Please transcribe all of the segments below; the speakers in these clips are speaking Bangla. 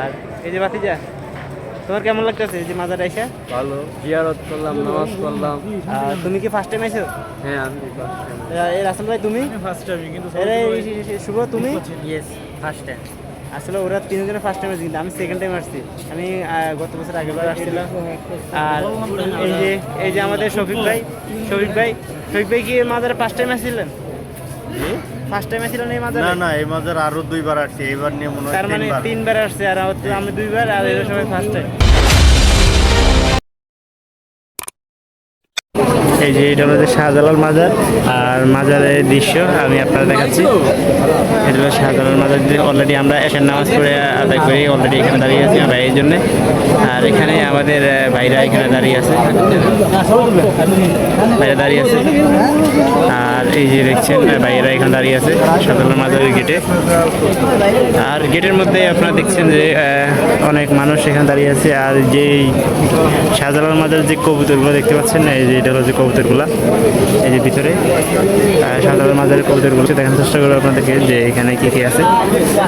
আর এই যে বাতিজা তোমার কেমন লাগতেছে এই যে মাজার এসে ভালো জিয়ারত করলাম নামাজ আর তুমি কি ফার্স্ট টাইম আইছো? হ্যাঁ আমি first time। এই রাসেল ভাই তুমি? ফার্স্ট টাইম কিন্তু আরে, শুভ তুমি? ইয়েস ফার্স্ট টাইম আসলে ওরা তিনজনে ফার্স্ট টাইম আসছে কিন্তু আমি সেকেন্ড টাইম আসছি। আমি গত বছর আগের বার আসছিলাম। আর এই যে এই যে আমাদের শফিক ভাই শফিক ভাই শফিক ভাই কি মাজারে ফার্স্ট টাইম আসছিলেন? ফার্স্ট টাইম আসছিলেন এই মাজারে না না এই মাজার আরও দুইবার আসছে নিয়ে মনে হয় তার মানে তিনবার। তিনবার আসছে আর হচ্ছে আমি দুইবার আর এই সময় ফার্স্ট টাইম এই যে এটা হচ্ছে শাহজালাল মাজার, আর মাজারের দৃশ্য আমি আপনারা দেখাচ্ছি। এটা হলো শাহজালাল মাজার অলরেডি আমরা এসের নামাজ পড়ে আদায় করি অলরেডি এখানে দাঁড়িয়ে আছি আমার ভাইয়ের জন্য। আর এখানে আমাদের ভাইরা এখানে দাঁড়িয়ে আছে। ভাইরা দাঁড়িয়ে আছে। আর এই যে দেখছেন ভাইয়েরা এখানে দাঁড়িয়ে আছে, শাহজালাল মাজারের গেটে। আর গেটের মধ্যে আপনারা দেখছেন যে অনেক মানুষ এখানে দাঁড়িয়ে আছে। আর যেই শাহজালাল মাজার যে কবুতরগুলো দেখতে পাচ্ছেন, এই যে এটা হলো যে কবুতরগুলো। এই যে ভিতরে শাহজালাল মাজারের কবুতরগুলো দেখানোর চেষ্টা করব আপনাদেরকে যে এখানে কি কি আছে।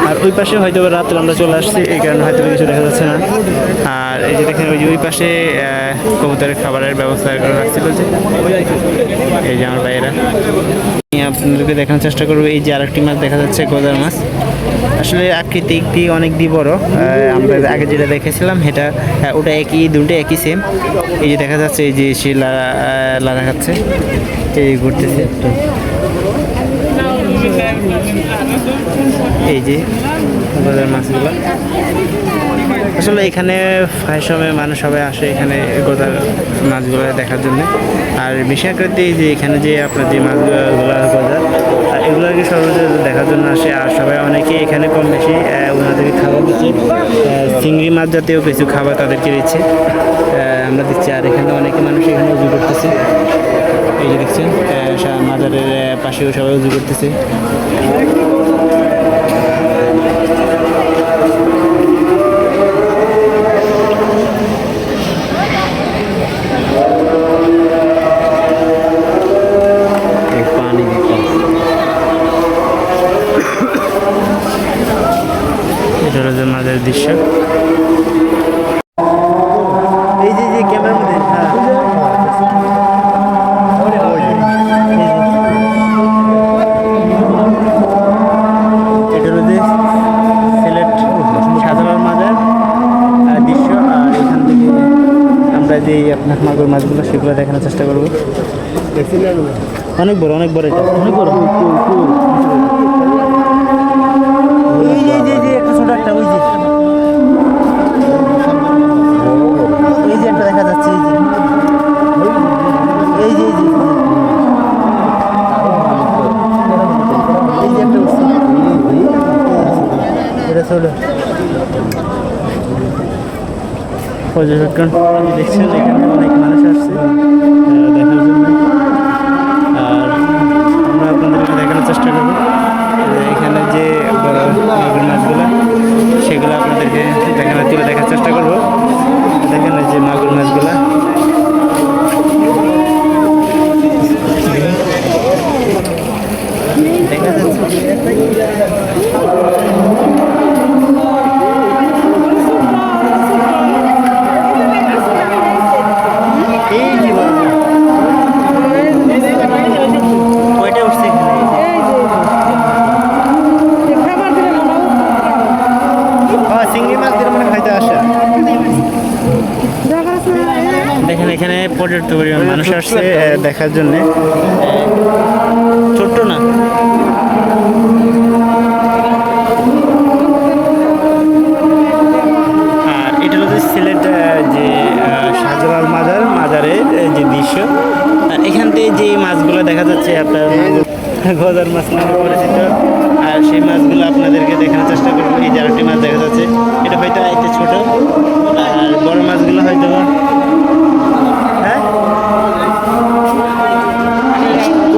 আর ওই পাশে হয়তো রাত্রে আমরা চলে আসছি, এই কারণে হয়তো কিছু দেখা যাচ্ছে না। আর এই যে দেখেন, ওই যে ওই পাশে কবুতরের খাবারের ব্যবস্থা করে রাখছিল এই যে আমার ভাইয়েরা। আপনাদেরকে দেখানোর চেষ্টা করব। এই যে আরেকটি মাছ দেখা যাচ্ছে গোদার মাছ। আসলে আকৃতিকটি অনেক দি বড়। আমরা আগে যেটা দেখেছিলাম আহ, ওটা একই দুটো একই সেম এই যে দেখা যাচ্ছে এই যে সে লাড়া খাচ্ছে এই ঘুরতেছে এই যে গোদার মাছগুলো। আসলে এখানে প্রায় সময় মানুষ সবাই আসে এখানে গোদার মাছগুলো দেখার জন্য। আর বিশেষ করে যে এখানে যে আপনার যে মাছগুলো গোদার আর সর্বদা দেখার জন্য আসে, আর সবাই অনেকে এখানে কম বেশি ওনাদেরকে খাবার দিচ্ছে চিংড়ি মাছ জাতীয় কিছু খাবার তাদেরকে দিচ্ছে। আমরা দিচ্ছি, আর এখানে অনেকে মানুষ এখানে উজু করতেছে। এই যে দেখছেন মাজারের পাশেও সবাই উজু করতেছে। মাঝের দৃশ্য। এই যে যে ক্যামেরার মধ্যে হ্যাঁ। এটা হলো যে সিলেট সাধারণ মাজার দৃশ্য। আর এখান থেকে আমরা যে আপনার মাগুর মাছগুলো সেগুলো দেখানোর চেষ্টা করব। অনেক বড় অনেক বড় এটা। অনেক বড়। একটা ওই যে। এই যে একটা দেখা যাচ্ছে, এই যে। এই যে এই যে। এই যে একটা উঠছে। এটা ছোট পর্যবেক্ষণ দেখছেন, এখানে অনেক মানুষ আসছে দেখার জন্য। আর আমরা আপনাদেরকে দেখানোর চেষ্টা করব। তুলে দেখার চেষ্টা করব। দেখেন এই যে মাগুর মাছগুলো। পর্যাপ্ত পরিমাণ মানুষ আসছে দেখার জন্য। ছোট্ট না। আর এটা হলো যে সিলেট যে শাহজালাল মাজার মাজারের যে দৃশ্য। এখান থেকে যে মাছগুলো দেখা যাচ্ছে আপনার গজার মাছ নামে পরিচিত। আর সেই মাছগুলো আপনাদেরকে দেখানোর চেষ্টা করব। এই যে আরেকটি মাছ দেখা যাচ্ছে এটা হয়তো একটু ছোট আর বড় মাছগুলো হয়তো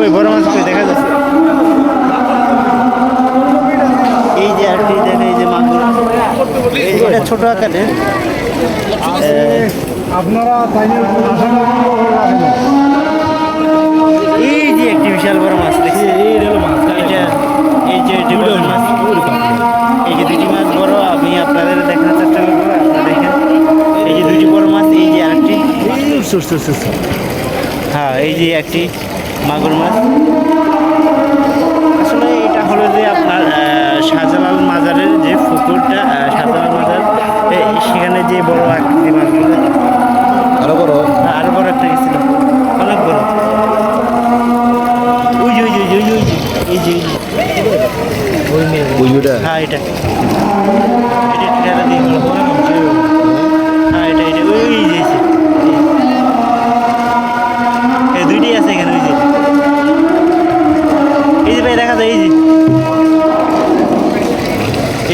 কই গরম মাছ কই দেখা যাচ্ছে এই যে আর কি দেখে এই যে মাগুর এটা ছোট আকারে আপনারা এই যে একটি বিশাল বড় মাছ দেখছি এটা এই যে মাছ এই যে দুটি মাছ বড় আমি আপনাদের দেখার চেষ্টা করব আপনারা দেখেন এই যে দুটি বড় মাছ এই যে আরেকটি হ্যাঁ এই যে একটি মাগুর মাছ। আসলে এটা হলো যে আপনার শাহজালাল মাজারের যে পুকুরটা শাহজালাল মাজার সেখানে যে বড় আকৃতি মাছগুলো। আরও বড়? হ্যাঁ, আরও বড় একটা গেছিল। অনেক বড়। ওই যে ওই যে ওই যে এই যে হ্যাঁ এটা। এটা ঠিকানা দিয়ে হ্যাঁ এটা এটা ওই যে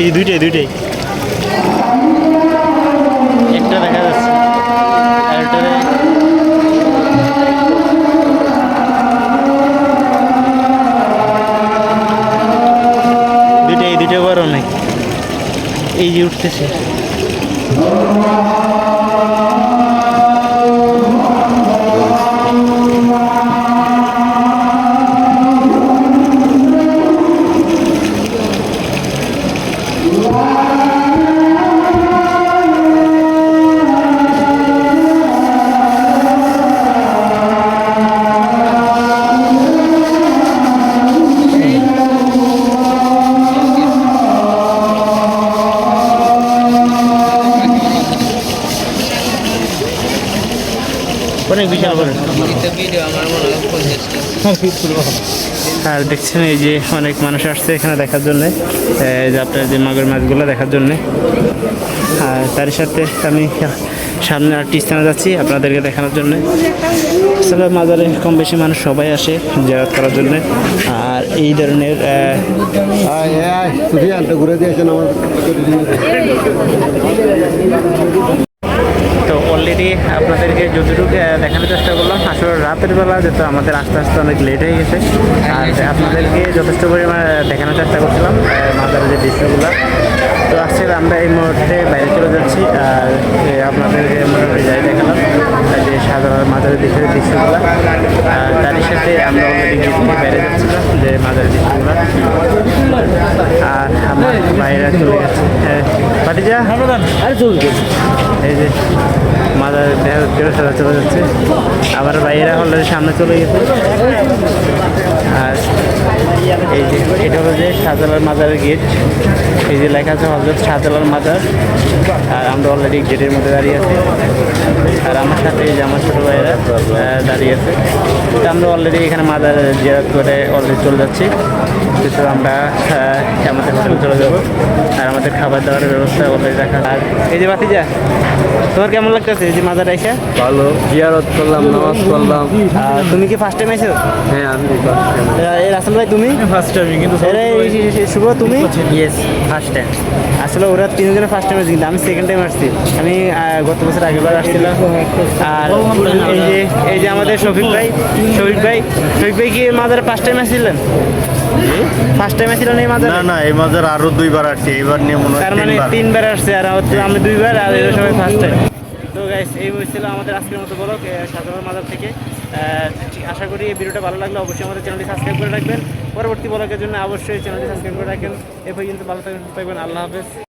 এই যে দুইটাই দুইটাই। একটা দেখা যাচ্ছে। আর দুইটাই দুইটা বড় অনেক এই যে উঠতেছে। অনেক বিশাল বড়। আর দেখছেন এই যে অনেক মানুষ আসছে এখানে দেখার জন্য যে আপনার যে মাগুর মাছগুলো দেখার জন্য। আর তার সাথে আমি সামনে আরেকটি স্থানে যাচ্ছি আপনাদেরকে দেখানোর জন্য। আসলে মাজারে কম বেশি মানুষ সবাই আসে জেরাত করার জন্য। আর এই ধরনের ঘুরে দিয়েছেন আমার। অলরেডি আপনাদেরকে যতটুকু দেখানোর চেষ্টা করলাম আসলে রাতের বেলা যেহেতু আমাদের আস্তে আস্তে অনেক লেট হয়ে গেছে আর আপনাদেরকে যথেষ্ট পরিমাণে দেখানোর চেষ্টা করছিলাম মাজারের যে দৃশ্যগুলো। তো আজকে আমরা এই মুহূর্তে বাইরে চলে যাচ্ছি আর আপনাদেরকে মোটামুটি যাই দেখালাম যে সাধারণ মাজারের দিকের দৃশ্যগুলো। আর তারই সাথে আমরা অলরেডি বাইরে যাচ্ছিলাম যে মাজারের দৃশ্যগুলো। আর আমার বাইরে চলে গেছে হ্যাঁ পাটিজা আরে চলছে এই যে দেহ সাজা চলে যাচ্ছে। আবার বাইরে অলরেডি সামনে চলে গেছে। আর এই যে, এটা হলো যে শাহজালাল মাজারের গেট। এই যে লেখা আছে হজরত শাহজালাল মাজার। আর আমরা অলরেডি গেটের মধ্যে দাঁড়িয়ে আছি। আর আমার সাথে এই যে আমার ছোটো ভাইয়েরা দাঁড়িয়ে আছে। তো আমরা অলরেডি এখানে মাজার জিয়ারত করে অলরেডি চলে যাচ্ছি। কিন্তু আমরা আমাদের হোটেলে চলে যাব। আর আমাদের খাবার দাবারের ব্যবস্থা অলরেডি রাখা আর এই যে বাতিজা তোমার কেমন লাগতেছে এই যে মাজার এসে ভালো। জিয়ারত করলাম নামাজ পড়লাম। আর তুমি কি ফার্স্ট টাইম এসেছ হ্যাঁ আমি। এই রাসেল ভাই তুমি? ফার্স্ট টাইম কিন্তু শুভ তুমি? ইয়েস ফার্স্ট টাইম আসলে ওরা তিনজনে ফার্স্ট টাইম কিন্তু আমি সেকেন্ড টাইম আসছি। আমি গত বছর আগেবার আসছিলাম। আর এই যে এই যে আমাদের শফিক ভাই শফিক ভাই শফিক ভাই কি মাজারে ফার্স্ট টাইম আসছিলেন? ফার্স্ট টাইম না এই মাজারে? না না এই মাঝের আরও দুইবার আসছে এইবার নিয়ে মনে হয় তার মানে তিনবার। তিনবার আসছে আর হচ্ছে আমি দুইবার আর এরা সময় ফার্স্ট টাইম তো গাইস এই ছিল আমাদের আজকের মতো বলক সাধারণ মাজার থেকে। আশা করি এই ভিডিওটা ভালো লাগলে অবশ্যই আমাদের চ্যানেলটি সাবস্ক্রাইব করে রাখবেন। পরবর্তী বলকের জন্য অবশ্যই চ্যানেলটি সাবস্ক্রাইব করে রাখবেন। এ পর্যন্ত ভালো থাকবেন আল্লাহ হাফেজ।